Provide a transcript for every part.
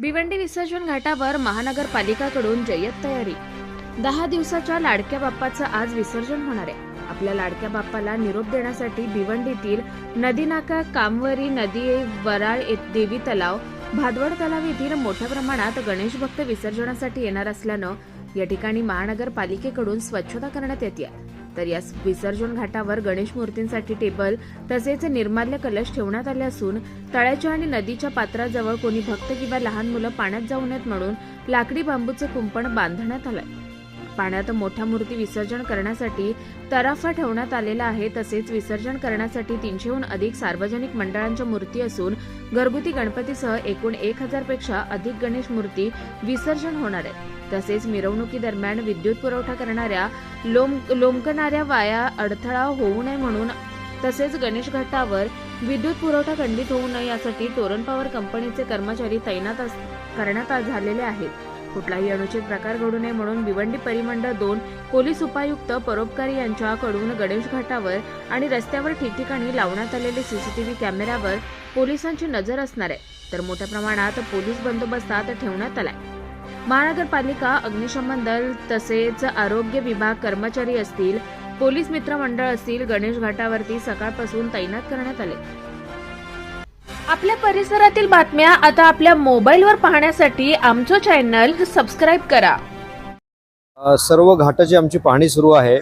भिवंडी विसर्जन घाटावर महानगरपालिकाकडून जय्यत तयारी. दहा दिवसाच्या लाडक्या बाप्पाचं आज विसर्जन होणार आहे. आपल्या लाडक्या बाप्पाला निरोप देण्यासाठी भिवंडीतील नदीनाका कामवरी नदी वराळ देवी तलाव भादवड तलाव येथील मोठ्या प्रमाणात गणेश भक्त विसर्जनासाठी येणार असल्यानं या ठिकाणी महानगरपालिकेकडून स्वच्छता करण्यात येते तर या विसर्जन घाटावर गणेश मूर्तींसाठी टेबल तसेच निर्माल्य कलश ठेवण्यात आले असून तळ्याच्या आणि नदीच्या पात्राजवळ कोणी भक्त किंवा लहान मुलं पाण्यात जाऊ नयेत म्हणून लाकडी बांबूचे कुंपण बांधण्यात आलंय. पाण्यात मोठ्या मूर्ती विसर्जन करण्यासाठी तराफा ठेवण्यात आलेला आहे. तसेच विसर्जन करण्यासाठी तीनशेहून अधिक सार्वजनिक मंडळांच्या मूर्ती असून घरगुती गणपतीसह एकूण एक हजारपेक्षा अधिक गणेश मूर्ती विसर्जन होणार आहेत. तसेच मिरवणुकीदरम्यान विद्युत पुरवठा करणाऱ्या लोम लोंबकणाऱ्या वाया अडथळा होऊ नये म्हणून तसेच गणेश घाटावर विद्युत पुरवठा खंडित होऊ नये यासाठी टोरन पॉवर कंपनीचे कर्मचारी तैनात अस- करण्यात आ- झालेले आहेत. कुठलाही अनुचित प्रकार घडू नये म्हणून भिवंडी परिमंडळ दोन पोलीस उपायुक्त परोपकारी यांच्याकडून गणेश घाटावर आणि रस्त्यावर ठिकठिकाणी लावण्यात आलेले सीसीटीव्ही कॅमेऱ्यावर पोलिसांची नजर असणार आहे. तर मोठ्या प्रमाणात पोलीस बंदोबस्तात ठेवण्यात आलाय. महानगरपालिका अग्निशमन दल तसेच आरोग्य विभाग कर्मचारी असतील पोलीस मित्रमंडळ असतील गणेश घाटावरती सकाळपासून तैनात करण्यात आले. आपल्या परिसरातील बातम्या आता आपल्या मोबाईलवर पाहण्यासाठी आमचं चॅनल सबस्क्राईब करा. सर्व घाटाची आमची पाहणी सुरू आहे.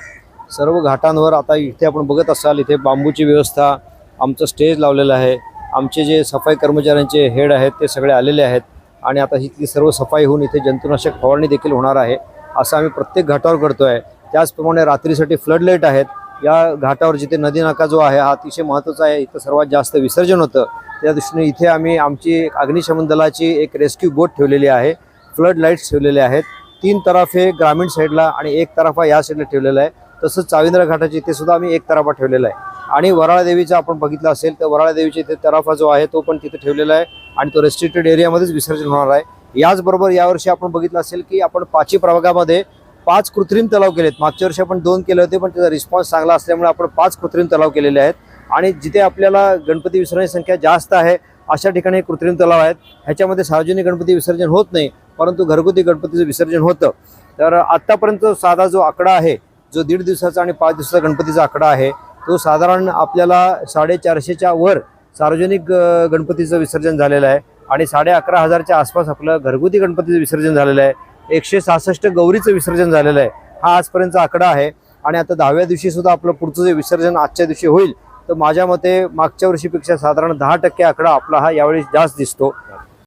सर्व घाटांवर आता इथे आपण बघत असाल इथे बांबूची व्यवस्था आमचं स्टेज लावलेलं आहे. आमचे जे सफाई कर्मचाऱ्यांचे हेड आहेत ते सगळे आलेले आहेत. आणि आता इथली सर्व सफाई होऊन इथे जंतुनाशक फवारणी देखील होणार आहे. असं आम्ही प्रत्येक घाटावर करतो आहे त्याचप्रमाणे रात्रीसाठी फ्लड लाइट आहेत. या घाटावर जिथे नदी नाका जो आहे हा अतिशय महत्त्वाचा आहे. इथं सर्वात जास्त विसर्जन होतं. त्या दृष्टीने इथे आम्ही आमची अग्निशमन दलाची एक रेस्क्यू बोट ठेवलेली आहे. फ्लड लाईट्स ठेवलेले आहेत. तीन तराफे ग्रामीण साईडला आणि एक तराफा या साईडला ठेवलेला आहे. तसंच चाविंद्र घाटाची इथे सुद्धा आम्ही एक तराफा ठेवलेला आहे. आणि वराळा देवीचा आपण बघितलं असेल तर वराळा देवीच्या इथे तराफा जो आहे तो पण तिथे ठेवलेला आहे आणि तो रेस्ट्रिक्टेड एरियामध्येच विसर्जन होणार आहे. याचबरोबर यावर्षी आपण बघितलं असेल की आपण पाची प्रभागामध्ये पाच कृत्रिम तलाव केलेत. मागच्या वर्षी आपण दोन केले होते पण त्याचा रिस्पॉन्स चांगला असल्यामुळे आपण पाच कृत्रिम तलाव केलेले आहेत. आणि जिथे आपल्याला गणपती विसर्जनाची संख्या जास्त आहे अशा ठिकाणी कृत्रिम तलाव आहेत. ह्याच्यामध्ये सार्वजनिक गणपती विसर्जन होत नाही परंतु घरगुती गणपतीचं विसर्जन होतं. तर आत्तापर्यंत साधा जो आकडा आहे जो दीड दिवसाचा आणि पाच दिवसाचा गणपतीचा आकडा आहे तो साधारण आपल्याला साडेचारशेच्या वर सार्वजनिक गणपतीचं विसर्जन झालेलं आहे. आणि साडे अकरा हजारच्या आसपास आपलं घरगुती गणपतीचं विसर्जन झालेलं आहे. एकशे सहासष्ट गौरीचं विसर्जन झालेलं आहे. हा आजपर्यंतचा आकडा आहे. आणि आता दहाव्या दिवशीसुद्धा आपलं पुढचं जे विसर्जन आजच्या दिवशी होईल तर माझ्या मते मागच्या वर्षीपेक्षा साधारण दहा टक्के आकडा आपला हा यावेळी जास्त दिसतो.